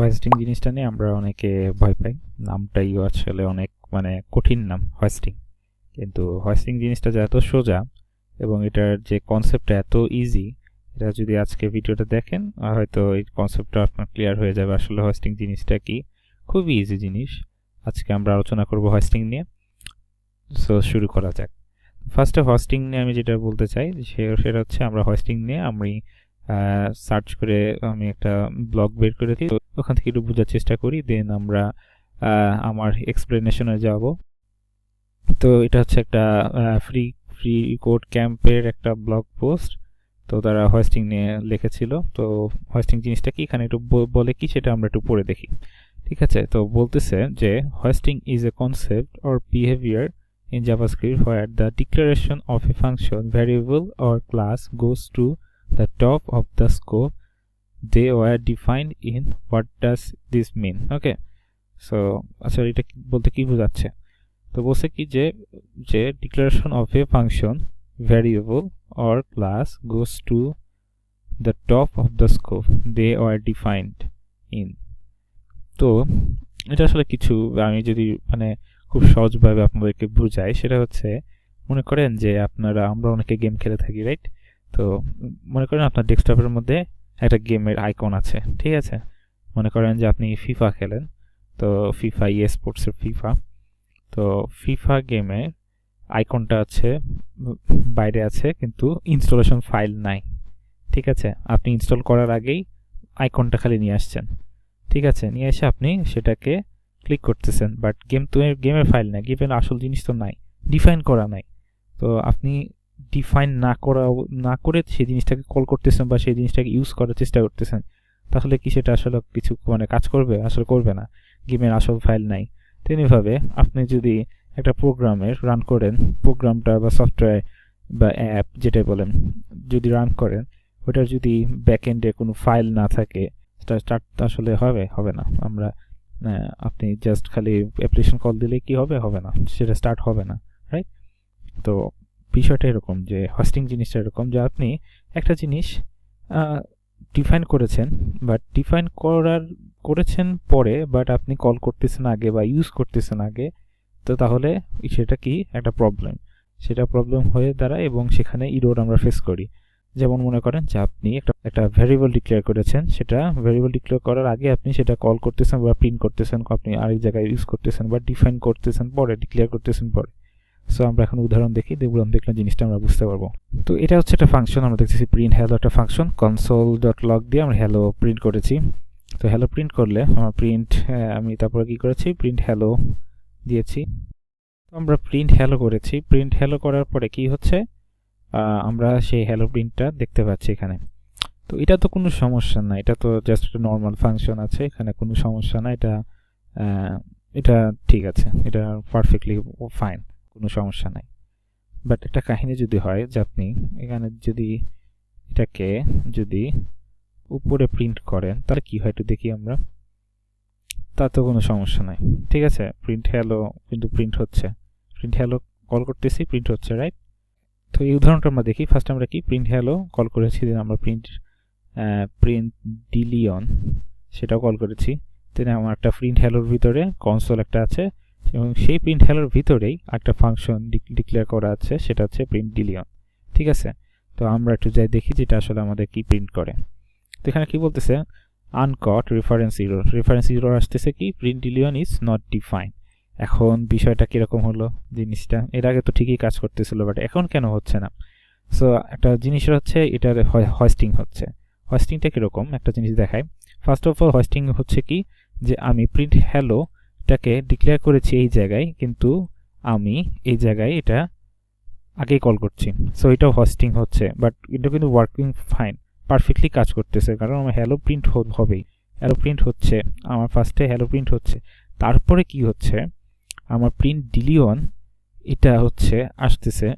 Hoisting জিনিসটা নিয়ে আমরা অনেকে ভয় পাই। নামটাই আসলে অনেক মানে কঠিন নাম হোয়েস্টিং কিন্তু হোয়েস্টিং জিনিসটা যে এত সোজা এবং এটার যে কনসেপ্টটা এত ইজি এটা যদি আজকে ভিডিওটা দেখেন হয়তো এই কনসেপ্টটা আপনার ক্লিয়ার হয়ে যাবে আসলে হোয়েস্টিং জিনিসটা কি। খুবই ইজি জিনিস। আজকে আমরা আলোচনা করব হোয়েস্টিং নিয়ে। সো শুরু করা যাক। ফার্স্টে হোস্টিং নিয়ে আমি যেটা বলতে চাই সেটা হচ্ছে আমরা হোস্টিং নিয়ে আমি সার্চ করে আমি একটা ব্লগ বের করে দিই। ওখান থেকে একটু বোঝার চেষ্টা করি দেন আমরা আমার এক্সপ্লেনেশনে যাব। তো এটা হচ্ছে একটা ফ্রি ফ্রি কোড ক্যাম্পের একটা ব্লগ পোস্ট তো তারা হোস্টিং নিয়ে লিখেছিল। তো হোস্টিং জিনিসটা কি? এখানে একটু বলে কি? সেটা আমরা একটু পড়ে দেখি। ঠিক আছে? তো বলতেছে যে hoisting is a concept or behaviour in JavaScript where the declaration of a function, variable, or class goes to the top of the scope they were defined in what does this mean okay so আচ্ছা এটা বলতে কি বোঝাচ্ছে তো বলছে কি যে যে declaration of a function variable or class goes to the top of the scope they are defined in তো এটা আসলে কিছু আমি যদি মানে খুব সহজভাবে আপনাদেরকে বুঝাই সেটা হচ্ছে মনে করেন যে আপনারা আমরা অনেকে গেম খেলে থাকি রাইট তো মনে করেন আপনার ডেস্কটপের মধ্যে একটা গেমের আইকন আছে, ঠিক আছে? মনে করেন যে আপনি ফিফা খেলেন, তো ফিফা ইয়ে স্পোর্টসের ফিফা তো ফিফা গেমে আইকনটা আছে, বাইরে আছে, কিন্তু ইনস্টলেশন ফাইল নাই, ঠিক আছে? আপনি ইনস্টল করার আগেই আইকনটা খালি নিয়ে আসছেন, ঠিক আছে? নিয়ে এসে আপনি সেটাকে ক্লিক করতেছেন বাট গেম তো গেমের ফাইল নাই গেমের আসল জিনিস তো নাই ডিফাইন করা নাই। তো আপনি ডিফাইন না করা, না করে সেই জিনিসটাকে কল করতেছেন বা সেই জিনিসটাকে ইউজ করার চেষ্টা করতেছেন, তাহলে কি সেটা আসলে কিছু মানে কাজ করবে? আসলে করবে না। গেমের আসল ফাইল নাই। তেমনিভাবে আপনি যদি একটা প্রোগ্রামের রান করেন প্রোগ্রামটা বা সফটওয়্যার বা অ্যাপ যেটাই বলেন, যদি রান করেন, ওটার যদি ব্যাকএন্ডে কোনো ফাইল না থাকে, সেটা স্টার্ট আসলে হবে? হবে না। আমরা আপনি জাস্ট খালি অ্যাপ্লিকেশন কল দিলে কি হবে? হবে না। সেটা স্টার্ট হবে না রাইট তো বিষয়টা এরকম যে হোস্টিং জিনিসটা এরকম যে, আপনি একটা জিনিস ডিফাইন করেছেন বাট ডিফাইন করার, করেছেন পরে বাট আপনি কল করতেছেন আগে বা ইউজ করতেছেন আগে, তো তাহলে সেটা কি? একটা প্রবলেম সেটা প্রবলেম হয়ে দাঁড়ায় এবং সেখানে ইরোর আমরা ফেস করি। যেমন মনে করেন যে, আপনি একটা একটা ভ্যারিয়েবল ডিক্লেয়ার করেছেন, সেটা ভ্যারিয়েবল ডিক্লেয়ার করার আগে আপনি সেটা কল করতেছেন বা প্রিন্ট করতেছেন, আপনি আরেক জায়গায় ইউজ করতেছেন বা ডিফাইন করতেছেন পরে ডিক্লেয়ার করতেছেন পরে। সো আমরা এখন উদাহরণ দেখি উদাহরণ দেখলে জিনিসটা আমরা বুঝতে পারব। তো এটা হচ্ছে একটা ফাংশন আমরা দেখতেছি প্রিন্ট হ্যালো একটা ফাংশন কনসোল ডট লগ দিয়ে আমরা হ্যালো প্রিন্ট করেছি। তো হ্যালো প্রিন্ট করলে আমার প্রিন্ট আমি তারপরে কি করেছি? প্রিন্ট হ্যালো দিয়েছি। আমরা প্রিন্ট হ্যালো করেছি। প্রিন্ট হ্যালো করার পরে কি হচ্ছে? আমরা সেই হ্যালো প্রিন্টটা দেখতে পাচ্ছি এখানে। তো এটা তো কোনো সমস্যা না, এটা তো জাস্ট একটা নর্মাল ফাংশন আছে, এখানে কোনো সমস্যা না, এটা এটা ঠিক আছে, এটা পারফেক্টলি ফাইন কোনো সমস্যা নাই। বাট একটা কাহিনী যদি হয় যে আপনি এখানে যদি এটাকে যদি উপরে প্রিন্ট করেন, তাহলে কি হয় একটু দেখি আমরা? তা তো কোনো সমস্যা নাই। ঠিক আছে? প্রিন্ট হ্যালো কিন্তু প্রিন্ট হচ্ছে। প্রিন্ট হ্যালো কল করতেছি প্রিন্ট হচ্ছে রাইট তো এই উদাহরণটা আমরা দেখি। ফার্স্ট আমরা কি? প্রিন্ট হ্যালো কল করেছি দেন আমরা প্রিন্ট প্রিন্ট ডিলিয়ন সেটাও কল করেছি। দেন আমার একটা প্রিন্ট হ্যালোর ভিতরে কনসোল একটা আছে। এবং সেই প্রিন্ট হ্যালোর ভিতরেই একটা ফাংশন ডিক্লেয়ার করা আছে, সেটা হচ্ছে প্রিন্ট ডিলিয়ন ঠিক আছে? তো আমরা একটু যাই দেখি যেটা আসলে আমাদের কি প্রিন্ট করে। তো এখানে কি বলতেছে? Uncaught reference error reference error আসতেছে কি? Print Dillon is not define এখন বিষয়টা কীরকম হলো জিনিসটা? এর আগে তো ঠিকই কাজ করতেছিল বাট এখন কেন হচ্ছে না? সো একটা জিনিস হচ্ছে, এটার হস্টিং হচ্ছে। হস্টিংটা কীরকম? একটা জিনিস দেখায় ফার্স্ট অফ অল হস্টিং হচ্ছে কি? যে আমি প্রিন্ট হ্যালোটাকে ডিক্লেয়ার করেছি এই জায়গায়, কিন্তু আমি এই জায়গায় এটা আগেই কল করছি। সো এটাও হস্টিং হচ্ছে বাট এটা কিন্তু ওয়ার্কিং ফাইন পারফেক্টলি কাজ করতেছে, কারণ আমার হ্যালো প্রিন্ট হবেই। হ্যালো প্রিন্ট হচ্ছে, আমার ফার্স্টে হ্যালো প্রিন্ট হচ্ছে। তারপরে কি হচ্ছে? আমার প্রিন্ট ডিলিয়ন এটা হচ্ছে, আসতেছে।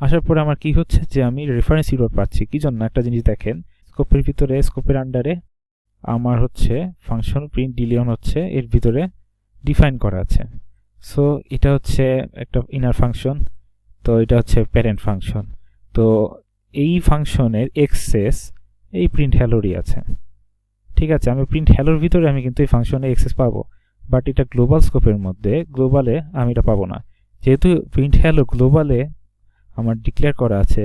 আসার পরে আমার কি হচ্ছে যে আমি রেফারেন্স ইরোর পাচ্ছি। কি জন্য? একটা জিনিস দেখেন স্কোপের ভিতরে স্কোপের আন্ডারে আমার হচ্ছে ফাংশন প্রিন্ট ডিলিয়ন হচ্ছে, এর ভিতরে ডিফাইন করা আছে। সো এটা হচ্ছে একটা ইনার ফাংশন তো এটা হচ্ছে প্যারেন্ট ফাংশন তো এই ফাংশনের এক্সেস এই প্রিন্ট হ্যালোরই আছে। ঠিক আছে, আমি প্রিন্ট হ্যালোর ভিতরে আমি কিন্তু এই ফাংশনে এক্সেস পাবো। বাট এটা গ্লোবাল স্কোপের মধ্যে গ্লোবালে আমি এটা পাবো না। যেহেতু প্রিন্ট হ্যালো গ্লোবালে আমার ডিক্লেয়ার করা আছে,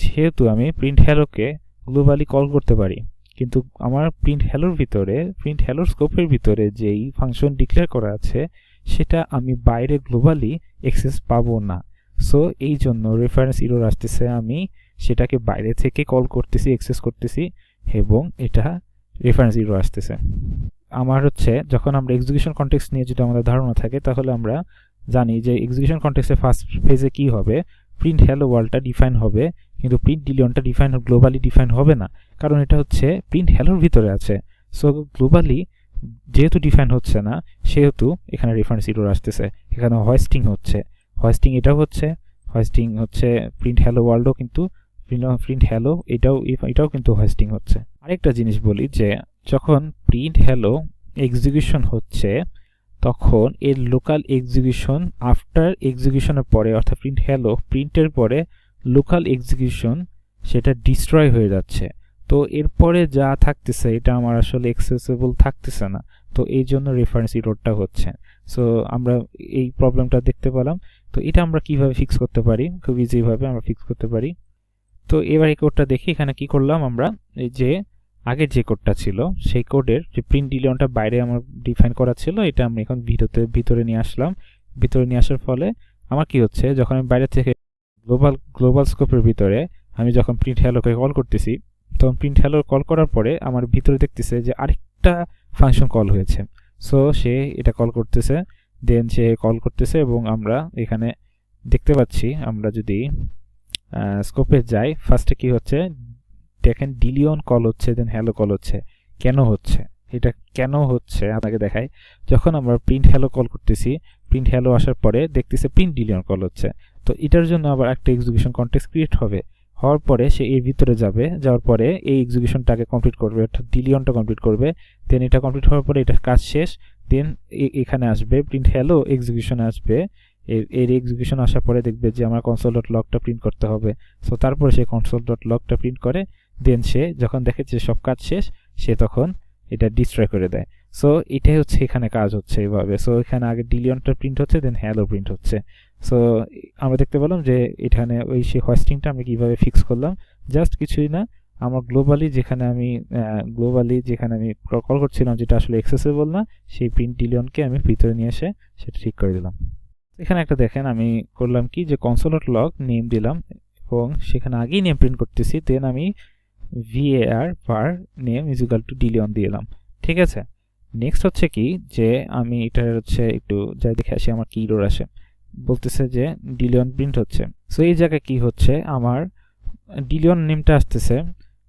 সেহেতু আমি প্রিন্ট হ্যালোকে গ্লোবালি কল করতে পারি। কিন্তু আমার প্রিন্ট হ্যালোর ভিতরে প্রিন্ট হ্যালোর স্কোপের ভিতরে যেই ফাংশন ডিক্লেয়ার করা আছে, সেটা আমি বাইরে গ্লোবালি অ্যাক্সেস পাবো না। সো এই জন্য রেফারেন্স ইরোর আসতেছে, আমি সেটাকে বাইরে থেকে কল করতেছি অ্যাক্সেস করতেছি, এবং এটা রেফারেন্স ইরো আসতেছে। আমার হচ্ছে, যখন আমরা এক্সিকিউশন কন্টেক্স নিয়ে যদি আমাদের ধারণা থাকে, তাহলে আমরা জানি যে এক্সিকিউশন কন্টেক্সে ফার্স্ট ফেজে কি হবে প্রিন্ট হ্যালো ওয়ার্ল্ডটা ডিফাইন হবে কিন্তু প্রিন্ট ডিলিয়নটা ডিফাইন গ্লোবালি ডিফাইন হবে না, কারণ এটা হচ্ছে প্রিন্ট হ্যালোর ভিতরে আছে। সো গ্লোবালি যেহেতু ডিফাইন হচ্ছে না, সেহেতু এখানে রেফারেন্স ইরোর আসতেছে। এখানে হয়েস্টিং হচ্ছে। হয়েস্টিং এটাও হচ্ছে হয়েস্টিং হচ্ছে প্রিন্ট হ্যালো ওয়ার্ল্ডও কিন্তু প্রিন্ট হ্যালো এটাও এটাও কিন্তু হয়েস্টিং হচ্ছে। আরেকটা জিনিস বলি যে, যখন প্রিন্ট হ্যালো এক্সিকিউশন হচ্ছে, তখন এর লোকাল এক্সিকিউশন আফটার এক্সিকিউশনের পরে, অর্থাৎ প্রিন্ট হ্যালো প্রিন্টের পরে লোকাল এক্সিকিউশন সেটা ডিস্ট্রয় হয়ে যাচ্ছে। তো এরপরে যা থাকতেছে, এটা আমার আসলে এক্সেসেবল থাকতেছে না। তো এই জন্য রেফারেন্স ইরোডটা হচ্ছে। সো আমরা এই প্রবলেমটা দেখতে পেলাম। তো এটা আমরা কীভাবে ফিক্স করতে পারি? খুব ইজিভাবে আমরা ফিক্স করতে পারি। তো এবার এই কোডটা দেখি, এখানে কি করলাম আমরা? এই যে আগের যে কোডটা ছিল, সেই কোডের যে প্রিন্ট ডিলিয়নটা বাইরে আমার ডিফাইন করা ছিল, এটা আমি এখন ভিতরে ভিতরে নিয়ে আসলাম। ভিতরে নিয়ে আসার ফলে আমার কি হচ্ছে? যখন আমি বাইরে থেকে গ্লোবাল গ্লোবাল স্কোপের ভিতরে আমি যখন প্রিন্ট হ্যালোকে কল করতেছি, তখন প্রিন্ট হ্যালো কল করার পরে আমার ভিতরে দেখতেছে যে আরেকটা ফাংশন কল হয়েছে। সো সে এটা কল করতেছে দেন সে কল করতেছে এবং আমরা এখানে দেখতে পাচ্ছি, আমরা যদি স্কোপে যাই ফার্স্টে কি হচ্ছে? দেখেন ডিলিয়ন কল হচ্ছে দেন হ্যালো কল হচ্ছে। কেন হচ্ছে? এটা কেন হচ্ছে? আপনাকে দেখায় যখন আমরা প্রিন্ট হ্যালো কল করতেছি প্রিন্ট হ্যালো আসার পরে দেখতেছে প্রিন্ট ডিলিয়ন কল হচ্ছে। তো এটার জন্য আবার একটা এক্সিকিউশন কন্টেক্স ক্রিয়েট হবে। হওয়ার পরে সে এর ভিতরে যাবে, যাওয়ার পরে এই এক্সিকিউশনটাকে কমপ্লিট করবে, অর্থাৎ ডিলিয়নটা কমপ্লিট করবে। দেন এটা কমপ্লিট হওয়ার পরে এটা কাজ শেষ। দেন এখানে আসবে প্রিন্ট হ্যালো এক্সিকিউশন আসবে। এর এক্সিকিউশন আসার পরে দেখবে যে আমার কনসোল ডট লগটা প্রিন্ট করতে হবে। সো তারপরে সে কনসোল ডট লগটা প্রিন্ট করে দেন সে যখন দেখে যে সব কাজ শেষ, সে তখন এটা ডিস্ট্রয় করে দেয়। সো এটাই হচ্ছে এখানে কাজ হচ্ছে এইভাবে। সো এখানে আগে ডিলিয়নটা প্রিন্ট হচ্ছে দেন হ্যালো প্রিন্ট হচ্ছে। সো আমরা দেখতে পেলাম যে এখানে ওই সেই হোয়েস্টিংটা আমি কীভাবে ফিক্স করলাম। জাস্ট কিছুই না, আমার গ্লোবালি যেখানে আমি গ্লোবালি যেখানে আমি কল করছিলাম যেটা আসলে এক্সেসেবল না, সেই প্রিন্ট ডিলিয়নকে আমি ভিতরে নিয়ে এসে সেটা ঠিক করে দিলাম। এখানে একটা দেখেন, আমি করলাম কি যে কনসোলট লগ নেম দিলাম এবং সেখানে আগেই নেম প্রিন্ট করতেছি দেন আমি VAR per name is equal to Dillon দিলাম। ঠিক আছে? নেক্সট হচ্ছে কি? যে আমি এটা হচ্ছে একটু যাই দেখে আসি, আমার কি ইরোর আসে। বলতেছে যে ডিলিয়ন প্রিন্ট হচ্ছে। সো এই জায়গায় কি হচ্ছে? আমার ডিলিয়ন নেমটা আসতেছে।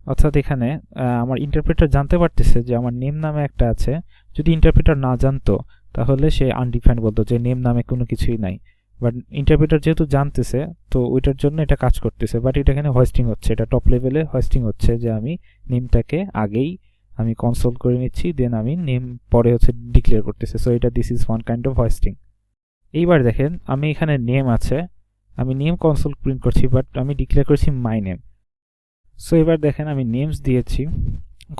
অর্থাৎ এখানে আমার ইন্টারপ্রেটার জানতে পারতেছে যে আমার নেম নামে একটা আছে। যদি ইন্টারপ্রেটার না জানতো, তাহলে সে আনডিফাইন্ড বলতো যে নেম নামে কোনো কিছুই নাই। বাট ইন্টারপ্রেটার যেহেতু জানতেছে, তো ওইটার জন্য এটা কাজ করতেছে। বাট এটা এখানে হোয়েস্টিং হচ্ছে। এটা টপ লেভেলে হোয়েস্টিং হচ্ছে যে আমি নেমটাকে আগেই আমি কনসোল করে নিচ্ছি দেন আমি নেম পরে হচ্ছে ডিক্লেয়ার করতেছে। সো এটা this is one kind of hoisting এইবার দেখেন, আমি এখানে নেম আছে। আমি নেম কনসোল প্রিন্ট করছি বাট আমি ডিক্লেয়ার করছি মাই নেম সো এবার দেখেন আমি নেমস দিয়েছি।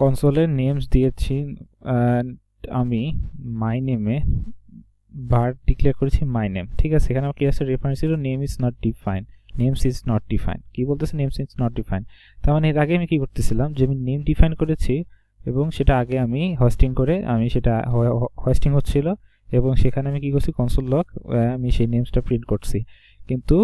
কনসোলে নেমস দিয়েছি আমি মাই নেমে বার ডিক্লেয়ার করেছি মাই নেম ঠিক আছে? এখানে আমার কি আছে রেফারেন্স ছিল name is not define names is not define কি বলতেছে? নেমস ইজ নট ডিফাইন তার মানে এর আগে আমি কি করতেছিলাম? যে আমি নেম ডিফাইন করেছি এবং সেটা আগে আমি হোস্টিং করে আমি সেটা হোস্টিং হচ্ছিল এবং সেখানে আমি কি করছি? কনসোল লক আমি সেই নেমসটা প্রিন্ট করছি। কিন্তু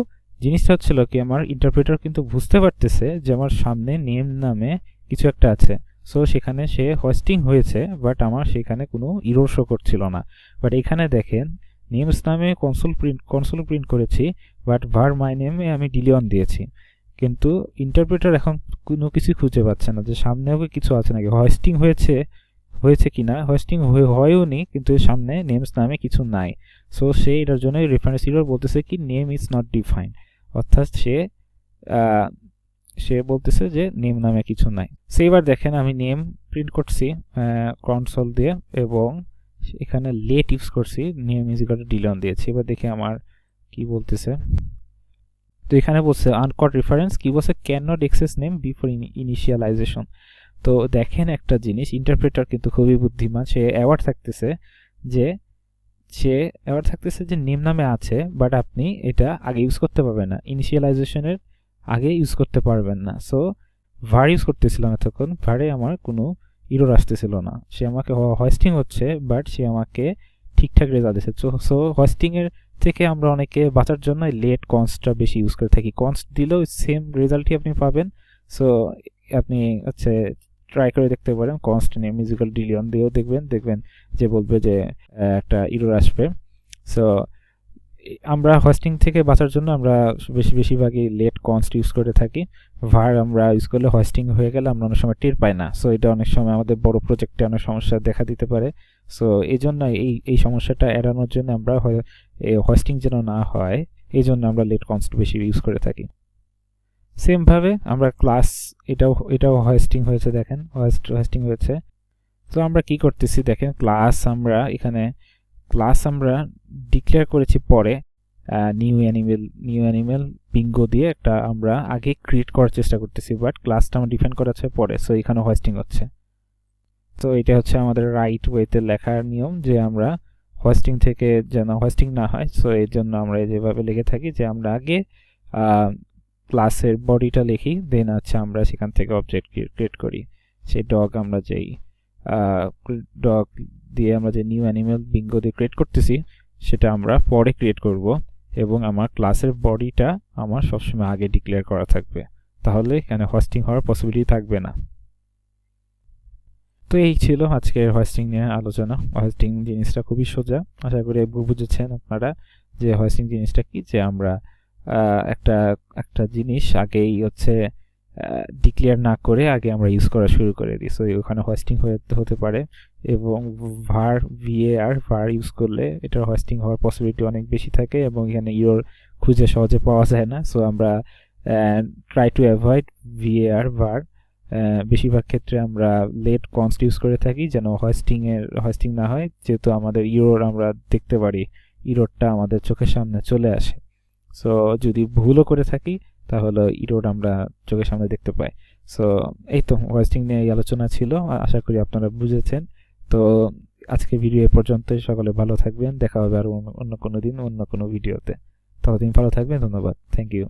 জিনিসটা হচ্ছিল কি? আমার ইন্টারপ্রেটার কিন্তু বুঝতে পারতেছে যে আমার সামনে নেম নামে কিছু একটা আছে। সো সেখানে সে হোস্টিং হয়েছে বাট আমার সেখানে কোনো ইরোর শো করছিল না। বাট এখানে দেখেন নেমস নামে কনসোল প্রিন্ট কনসোল প্রিন্ট করেছি বাট ভার মাই নেমে আমি ডিলিয়ন দিয়েছি। কিন্তু ইন্টারপ্রেটার এখন কোনো কিছু খুঁজে পাচ্ছে না, যে সামনেও কিছু আছে নাকি? হোস্টিং হয়েছে হয়েছে কি না হোস্টিং হয়েও নি, কিন্তু সামনে নেমস নামে কিছু নাই। সো সে এটার জন্য রেফারেন্স ইরোর বলতেছে কি নেম ইজ নট ডিফাইন অর্থাৎ সে সে বলতেছে যে নেম নামে কিছু নাই। সো এবার দেখেন আমি নেম প্রিন্ট করছি কনসোল দিয়ে এবং এখানে লেট ইউজ করছি নেম ইজিকাল ডিলন দিয়েছি। এবার দেখি আমার কি বলতেছে। তো এখানে বলছে আনকট রেফারেন্স কি বলছে cannot access name before initialization তো দেখেন একটা জিনিস ইন্টারপ্রেটার কিন্তু খুবই বুদ্ধিমান, সে অ্যাওয়ার্ড থাকতেছে যে, সে অ্যাওয়ার্ড থাকতেছে যে নেম নামে আছে বাট আপনি এটা আগে ইউজ করতে পারবেন না। ইনিশিয়ালাইজেশনের আগে ইউজ করতে পারবেন না। সো ভার ইউজ করতেছিলাম এতক্ষণ ভারে আমার কোনো ইরোর আসতেছিল না। সে আমাকে হয়েস্টিং হচ্ছে বাট সে আমাকে ঠিকঠাক রেজাল্ট দিচ্ছে সো সো হয়েস্টিংয়ের থেকে আমরা অনেকে বাঁচার জন্য লেট কনস্টটা বেশি ইউজ করে থাকি। কনস্ট দিলেও সেম রেজাল্টই আপনি পাবেন। সো আপনি হচ্ছে ট্রাই করে দেখতে পারেন কনস্ট নিয়ে মিউজিক্যাল ডিলিয়ন দিয়েও দেখবেন দেখবেন যে বলবে যে একটা ইরোর আসবে। সো আমরা হোস্টিং থেকে বাঁচার জন্য আমরা বেশি বেশিরভাগই লেট কনস্ট ইউজ করে থাকি। ভার আমরা ইউজ করলে হোস্টিং হয়ে গেলে আমরা অনেক সময় টের পাই না। সো এটা অনেক সময় আমাদের বড় প্রজেক্টে অনেক সমস্যা দেখা দিতে পারে। সো এই জন্য এই এই সমস্যাটা এড়ানোর জন্য আমরা হোস্টিং যেন না হয় এই জন্য আমরা লেট কনস্ট বেশি ইউজ করে থাকি। সেমভাবে আমরা ক্লাস এটাও এটাও হোস্টিং হয়েছে দেখেন হোস্টিং হয়েছে। তো আমরা কি করতেছি দেখেন ক্লাস আমরা এখানে ক্লাস আমরা ডিক্লেয়ার করেছি পরে new animal new animal bingo দিয়ে একটা আমরা আগে ক্রিয়েট করার চেষ্টা করতেছি বাট ক্লাসটা আমরা ডিফাইন করা আছে পরে সো এখানে হোয়েস্টিং হচ্ছে। তো এটা হচ্ছে আমাদের রাইট ওয়েতে লেখার নিয়ম যে আমরা হোয়েস্টিং থেকে যেন হোয়েস্টিং না হয় সো এর জন্য আমরা যেভাবে লিখে থাকি যে আমরা আগে ক্লাসের বডিটা লিখি দেন হচ্ছে আমরা সেখান থেকে অবজেক্ট ক্রিয়েট করি। সেই ডগ আমরা যেই ডগ দিয়ে আমরা যে নিউ অ্যানিমেল বিঙ্গো দিয়ে ক্রিয়েট করতেছি, সেটা আমরা পরে ক্রিয়েট করব এবং আমার ক্লাসের বডিটা আমার সবসময় আগে ডিক্লেয়ার করা থাকবে। তাহলে এখানে হোস্টিং হওয়ার পসিবিলিটি থাকবে না। তো এই ছিল আজকের হোস্টিং নিয়ে আলোচনা। হোস্টিং জিনিসটা খুবই সোজা। আশা করি বুঝেছেন আপনারা যে হোস্টিং জিনিসটা কি? যে আমরা একটা একটা জিনিস আগেই হচ্ছে ডিক্লেয়ার না করে আগে আমরা ইউজ করা শুরু করে দিই। সো ওখানে হোস্টিং হতে পারে এবং ভার ভিএআর ভার ইউজ করলে এটার হোয়েস্টিং হওয়ার পসিবিলিটি অনেক বেশি থাকে এবং এখানে ইওর খুঁজে সহজে পাওয়া যায় না। সো আমরা ট্রাই টু অ্যাভয়েড ভিএআর ভার বেশিরভাগ ক্ষেত্রে আমরা লেট কনস্ট ইউজ করে থাকি যেন হোয়েস্টিংয়ের হোস্টিং না হয়। যেহেতু আমাদের ইরোর আমরা দেখতে পারি ইরোরটা আমাদের চোখের সামনে চলে আসে। সো যদি ভুলও করে থাকি তাহলে ইরোড আমরা চোখের সামনে দেখতে পাই। সো এই তো ওয়েস্টিং নিয়ে এই আলোচনা ছিল। আশা করি আপনারা বুঝেছেন। তো আজকে ভিডিও এ পর্যন্ত সকলে ভালো থাকবেন। দেখা হবে আর অন্য কোনো দিন অন্য কোনো ভিডিওতে ততদিন ভালো থাকবেন। ধন্যবাদ। Thank you